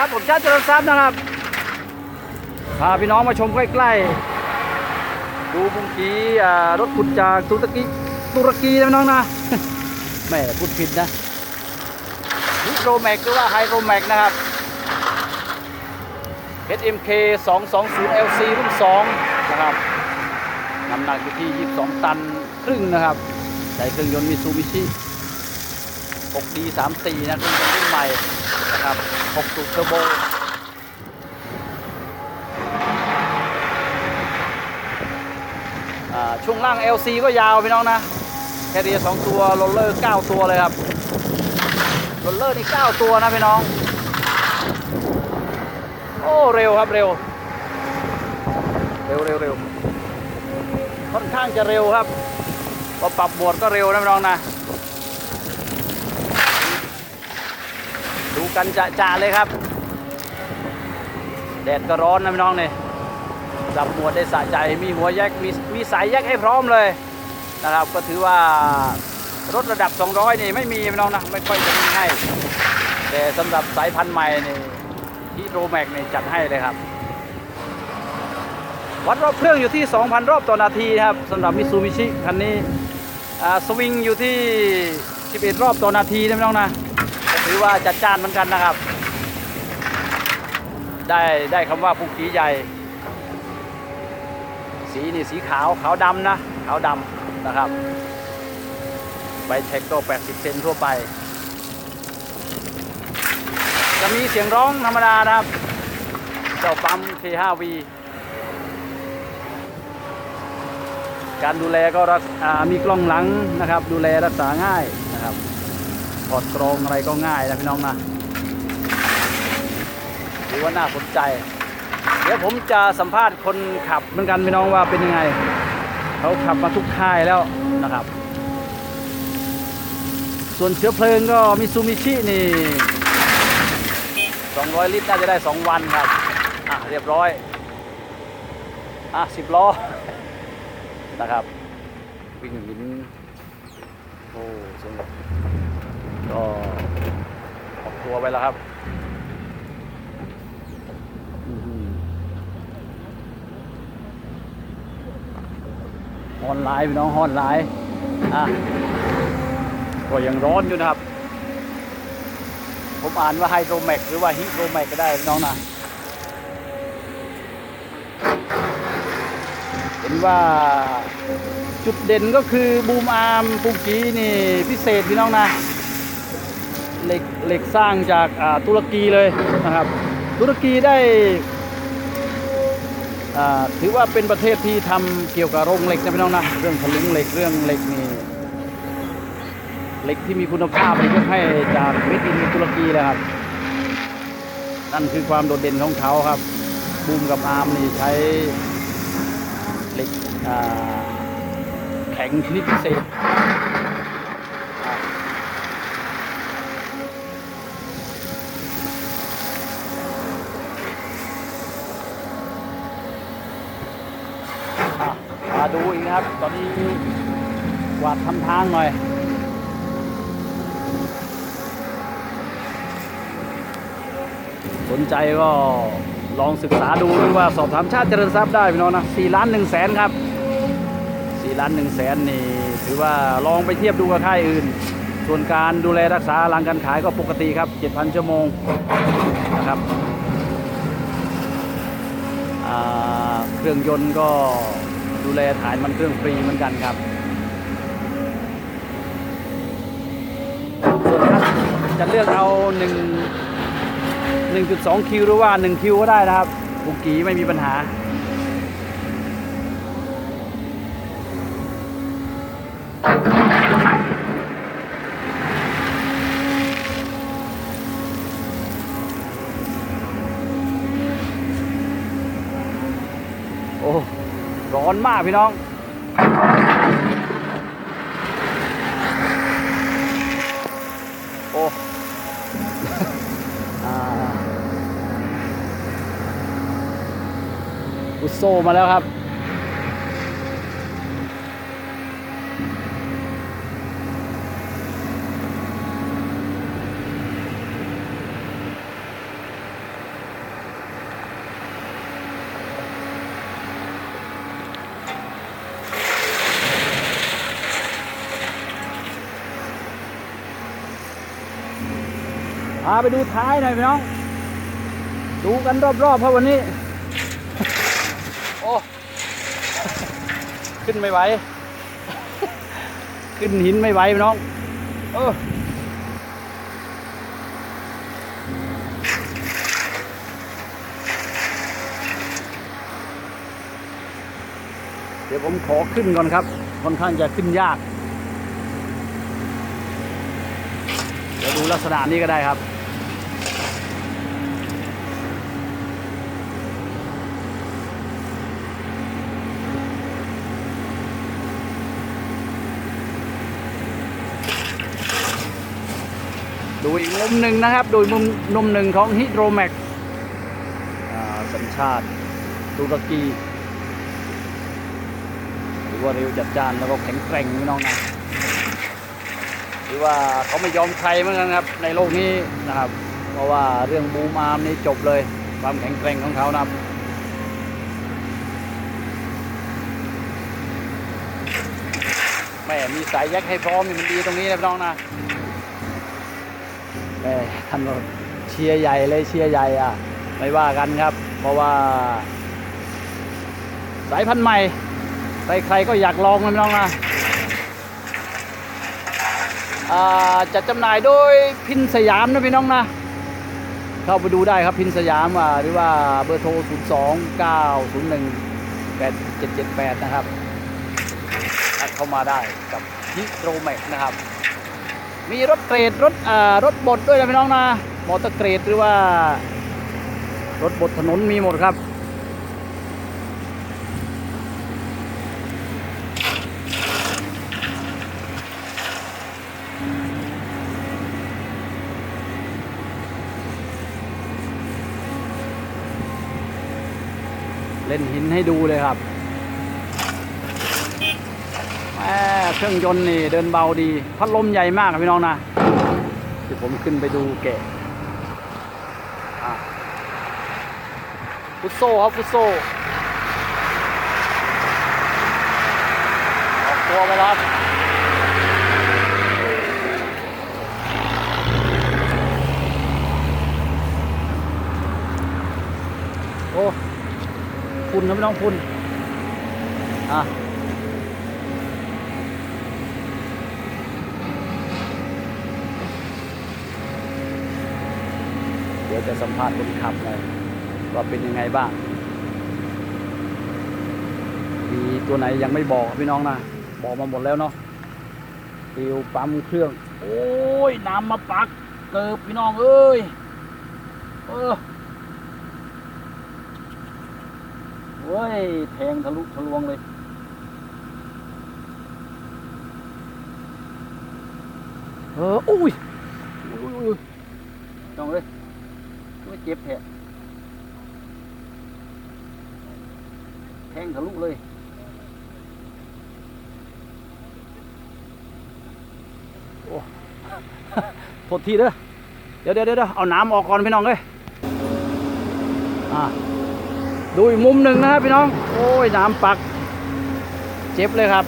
ครับ ผมชาติเจริญทรัพย์นะครับ พาพี่น้องมาชมใกล้ๆ ดูบุงกีอ่ารถขุดจากตุรกีตุรกีนะพี่น้องนะแหม่พูดผิดนะฮิโรแม็กหรือว่าไฮโรแม็กนะครับ SMK 220 LC รุ่น 2 นะครับ น้ำหนักอยู่ที่ 22 ตันครึ่งนะครับ ใช้เครื่องยนต์มิซูบิชิ 6D 34 นะเครื่องยนต์ ใหม่นะครับ6สูบเทอร์โบอ่าช่วงล่าง LC ก็ยาวพี่น้องนะแคเรียสองตัวโรลเลอร์ 9 ตัวเลยครับโรลเลอร์นี่ 9 ตัวนะพี่น้อง โอ้เร็วครับเร็ว เร็วเร็วเร็วค่อนข้างจะเร็วครับพอปรับโหมดก็เร็วนะพี่น้องนะ ดูกันจะจ่าเลยครับ แดดก็ร้อนนะพี่น้องเนี่ยสับหมวดได้สะใจมีหัวแยกมีมีสายแยกให้พร้อมเลยนะครับ ก็ถือว่ารถระดับ 200 นี่ไม่มีพี่น้องนะไม่ค่อยจะมีให้ แต่สำหรับสายพันธุ์ใหม่นี่ที่โรแม็กนี่จัดให้เลยครับวัดรอบเครื่องอยู่ที่ 2,000 รอบต่อนาทีครับสำหรับมิซูบิชิคันนี้สวิงอยู่ที่ 11 รอบต่อนาทีนะพี่น้องนะ ถือว่าจัดจ้านเหมือนกันนะครับ ได้ได้คำว่าปุกกีใหญ่ สีนี่สีขาวขาวดำนะขาวดำนะครับใบเทคก็ 80 เซนทั่วไป จะมีเสียงร้องธรรมดานะครับ เจ้าปั๊ม K5V การดูแลก็มีกล้องหลังนะครับ ดูแลรักษาง่ายนะครับ ถอดกรองอะไรก็ง่ายนะพี่น้องนะถือว่าน่าสนใจ เดี๋ยวผมจะสัมภาษณ์คนขับเหมือนกันพี่น้องว่าเป็นยังไง เขาขับมาทุกค่ายแล้วนะครับ ส่วนเชื้อเพลิงก็มิซูมิชินี่ 200 ลิตรน่าจะได้ 2 วันครับ อะเรียบร้อย อะ10ล้อนะครับ วิ่งหิน อ้สวยก็ออกตัวไปแล้วครับอื้อหือฮอนไลน์พี่น้องฮอนไลน์อะก็ยังร้อนอยู่นะครับ ผมอ่านว่าไฮโดรแมกหรือว่าฮิโดรแมกก็ได้พี่น้องนะ เห็น ว่าจุดเด่นก็คือบูมอาร์มปุกีนี่พิเศษพี่น้องนะเหล็กเหล็กสร้างจากอ่าตุรกีเลยนะครับ ตุรกีได้อ่าถือว่าเป็นประเทศที่ทำเกี่ยวกับโรงเหล็กนะพี่น้องนะเรื่องถลุงเหล็กเรื่องเหล็กนี่เหล็กที่มีคุณภาพนี่ยกให้จากเมดินตุรกีเลยครับนั่นคือความโดดเด่นของเขาครับบูมกับอาร์มนี่ใช้ แข็งชนิดพิเศษอะอะมาดูอีกนะครับ ตอนนี้กวาดทำทางหน่อยสนใจก็ลองศึกษาดูหรือว่าสอบถามชาติเจริญทรัพย์ได้พี่น้องนะ4ล้าน1แสนครับ ล้าน1แสนนี่ถือว่าลองไปเทียบดูกับค่ายอื่น ส่วนการดูแลรักษาหลังการขายก็ปกติครับ 7,000 ชั่วโมงนะครับเครื่องยนต์ก็ดูแลถ่ายมันเครื่องฟรีเหมือนกันครับส่วนจะเลือกเอาหนึ่ง1.2คิวหรือว่า 1 คิวก็ได้นะครับบุกีไม่มีปัญหา โอ้ร้อนมากพี่น้องโอ้อ่าอุโซมาแล้วครับ ไปดูท้ายหน่อยพี่น้อง ดูกันรอบๆเพราะวันนี้ โอ้ ขึ้นไม่ไหว ขึ้นหินไม่ไหวพี่น้อง เออเดี๋ยวผมขอขึ้นก่อนครับ ค่อนข้างจะขึ้นยาก เดี๋ยวดูลักษณะนี้ก็ได้ครับ ดูอีกมุมหนึ่งนะครับ ดูมุมมุมหนึ่งของฮิโดรแม็กสัญชาติตุรกีหรือว่าเร็วจัดจ้านแล้วก็แข็งแกร่งพี่น้องนะหรือว่าเขาไม่ยอมใครเหมือนกันครับ ในโลกนี้นะครับ เพราะว่าเรื่องบูมอาร์มนี่จบเลย ความแข็งแกร่งของเขานะครับแม่มีสายแยกให้พร้อมนี่มันดีตรงนี้นะพี่น้องนะ ท่านเชียร์ใหญ่เลยเชียร์ใหญ่อะ ไม่ว่ากันครับ เพราะว่า สายพันธุ์ใหม่ ใครๆก็อยากลองนะพี่น้องนะอ่าจัดจำหน่ายโดยพินสยามนะพี่น้องนะเข้าไปดูได้ครับพินสยามอะหรือว่าเบอร์โทร 0 2 9 0 1 8 7 7 8 นะครับเข้ามาได้กับฮิโรแมกนะครับ มีรถเกรดรถอ่ารถบดด้วยนะพี่น้องนะมอเตอร์เกรดหรือว่า รถบดถนนมีหมดครับเล่นหินให้ดูเลยครับแหม่ เครื่องยนต์นี่เดินเบาดีพัดลมใหญ่มากพี่น้องนะเดี๋ยวผมขึ้นไปดูแกะอะฟุตโซครับฟุตโซออกตัวไปแล้วโอ้ฝุ่นะพี่น้องฝุ่นอะ ดี๋ยวจะสัมภาษณ์คนขับหน่อยว่าเป็นยังไงบ้าง มีตัวไหนยังไม่บอกพี่น้องนะ บอกมาหมดแล้วเนาะฟิวปั๊มเครื่อง โอ้ยน้ำมาปัก เกิบพี่น้องเอ้ย เออเว้ย แทงทะลุทะลวงเลยเอออุ้ยอุ้ยอุ้ยอุ้ยน้องเลยไม่ เจ็บแผลแทงทะลุเลยโอ้โทษทีเด้อเดี๋ยวเดี๋ยวเดี๋ยวเอาน้ำออกก่อนพี่น้องเลยอ่าดูอีกมุมหนึ่งนะครับพี่น้อง โอ้ยน้ำปัก เจ็บเลยครับ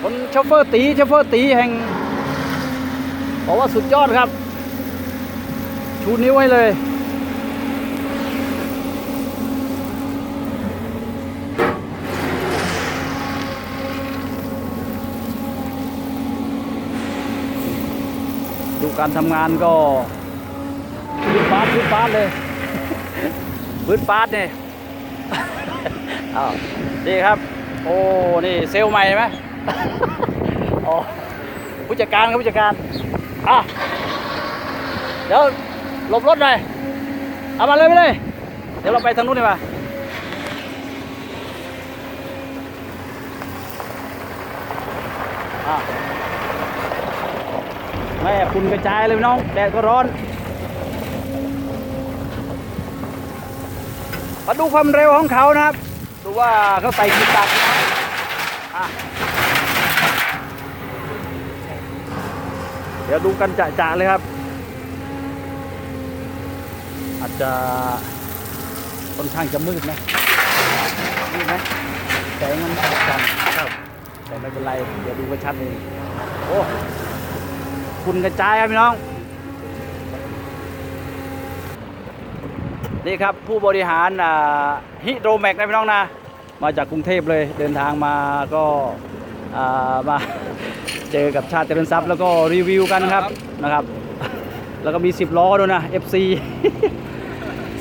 คนโชเฟอร์ตีโชเฟอร์ตีแห่ง บอกว่าสุดยอดครับ ชูนิ้วให้เลย ดูการทำงานก็พื้นฟาดพื้นฟาดเลยพื้นฟาดเนี่ยอ้าวนี่ครับ โอ้ นี่เซลใหม่ไหมอ๋อผู้จัดการครับผู้จัดการ อะ เดี๋ยวหลบรถหน่อย เอามาเลยไปเลยเดี๋ยวเราไปทางนู้นดีกว่าแม่คุณกระจายเลยน้อง แดดก็ร้อน มาดูความเร็วของเขานะครับ ดูว่าเขาใส่กี่ตักอะ เดี๋ยวดูกันจะๆเลยครับ อาจจะค่อนข้างจะมืดนะมืดไหมแสงมันจัดครับแต่ไม่เป็นไร เดี๋ยวดูกันชัดเองโอ้คุณกระจายครับพี่น้อง นี่ครับผู้บริหารฮิโดรแมกนะพี่น้องนะ มาจากกรุงเทพเลยเดินทางมาก็อ่ามา เจอกับชาติเจริญทรัพย์แล้วก็รีวิวกันครับนะครับ แล้วก็มี 10 ล้อด้วยนะ FC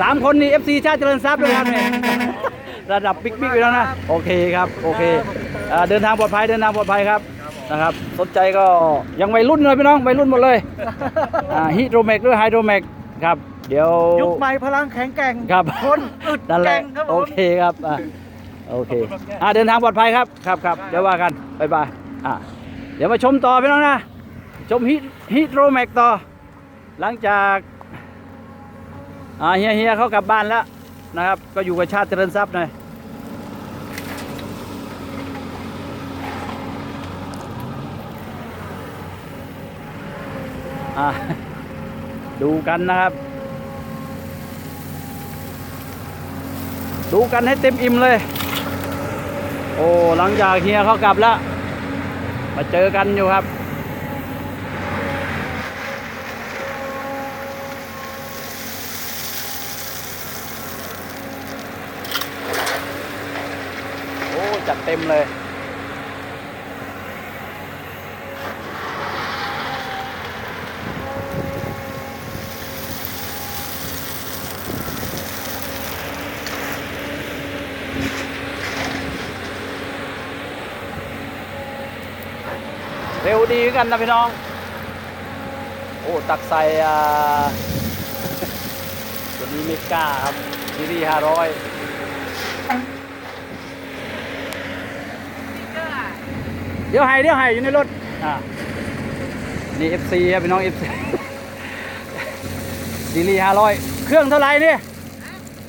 สามคนนี่ FC ชาติเจริญทรัพย์ด้วยครับเนี่ยระดับบิ๊กบิ๊กอยู่แล้วนะโอเคครับโอเคอ่าเดินทางปลอดภัยเดินทางปลอดภัยครับนะครับสนใจก็ยังวัยรุ่นเลยพี่น้องวัยรุ่นหมดเลยฮิโดรแมกหรือไฮโดรแมกครับ เดี๋ยวยุคใหม่พลังแข็งแกร่งครับคนอึดนั่นแหแกร่ละงครับผมโอเคครับอะโอเคอะเดินทางปลอดภัยครับครับครับเดี๋ยวว่ากันบ๊ายบายอะเดี๋ยวมาชมต่อพี่น้องนะ ชมฮิฮิโรแมกต่อ หลังจากเฮียเฮียเขากลับบ้านแล้วนะครับ ก็อยู่กับชาติเจริญทรัพย์หน่อยดูกันนะครับ ดูกันให้เต็มอิ่มเลย โอ้ หลังจากเฮียเขากลับแล้ว มาเจอกันอยู่ครับ โอ้ จัดเต็มเลย ดีเหมือนกันนะพี่น้อง โอ้ตักใส่อ่าตัวนี้มิก้าครับซีรีส์ห้าร้อยเดี๋ยวให้เดี๋ยวให้อยู่ในรถอ่านี่ FC ครับพี่น้อง FC ซีรีส์ห้าร้อยเครื่องเท่าไหร่เนี่ย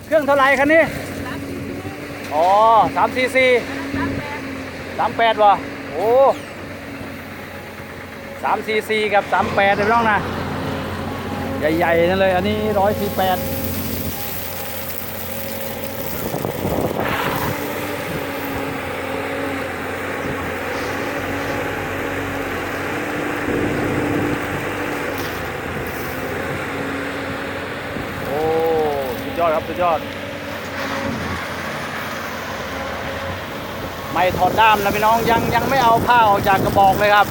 เครื่องเท่าไหร่คันนี้อ๋อสามซีซีสามแปดวะโอ้ สามซีซีกับสามแปดเลยน้องนะ ใหญ่ๆนั่นเลย อันนี้ร้อยสี่แปดโอ้สุดยอดครับสุดยอด ไม่ถอดด้ามนะพี่น้องยังยังไม่เอาผ้าออกจากกระบอกเลยครับ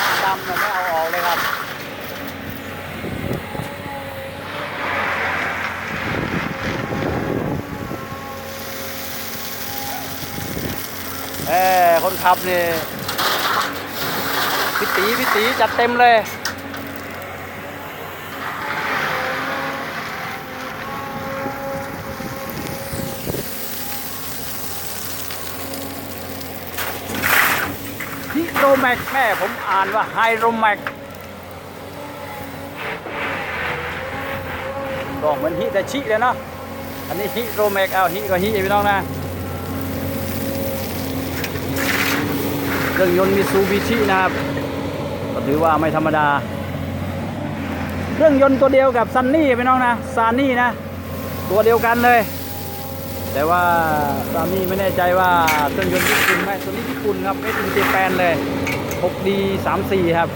ผ้าดำนะไม่เอาออกเลยครับ เออ คนขับนี่พี่ตีพี่ตีจัดเต็มเลยฮิโรแมกแม่ผมอ่านว่าไฮโรแมกก็เหมือนฮิต่ชิเลยเนาะอันนี้ฮิโรแมกเอาฮิก็ฮิพี่น้องนะ เครื่องยนต์มิซูบิชินะครับก็ถือว่าไม่ธรรมดา เครื่องยนต์ตัวเดียวกับซันนี่พี่น้องนะซานี่นะ ตัวเดียวกันเลย แต่ว่าซามี่ไม่แน่ใจว่าเครื่องยนต์ญี่ปุ่นไหมตัวนี้ญี่ปุ่นครับไม่เป็นเจแปนเลย 6D 34 ครับ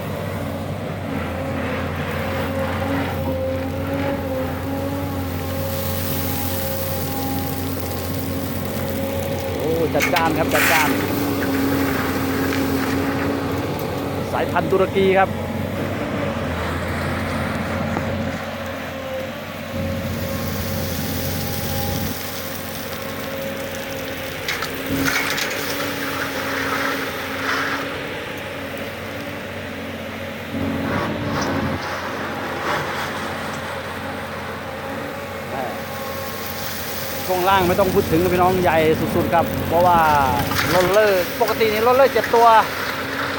โอ้จัดจานครับจัดจาน สายพันธุ์ตุรกีครับช่วงล่างไม่ต้องพูดถึงพี่น้องใหญ่สุดๆครับ เพราะว่าโรลเลอร์ปกตินี่โรลเลอร์เจ็ดตัว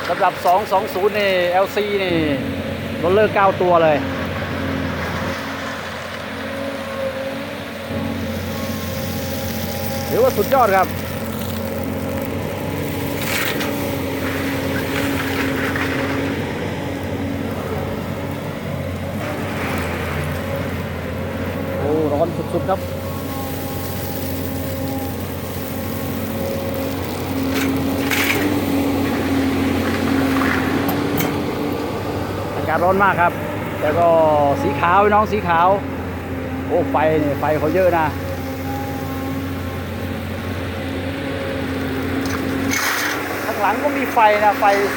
สำหรับ 220 นี่ LC นี่รลเลอร์9ตัวเลยถือว่าสุดยอดครับ โอ้ ร้อนสุดๆครับากาศร้อนมากครับแต่ก็สีขาวน้องสีขาว โอ้ไฟเนี่ยไฟเขาเยอะนะข้างหลังก็มีไฟนะไฟ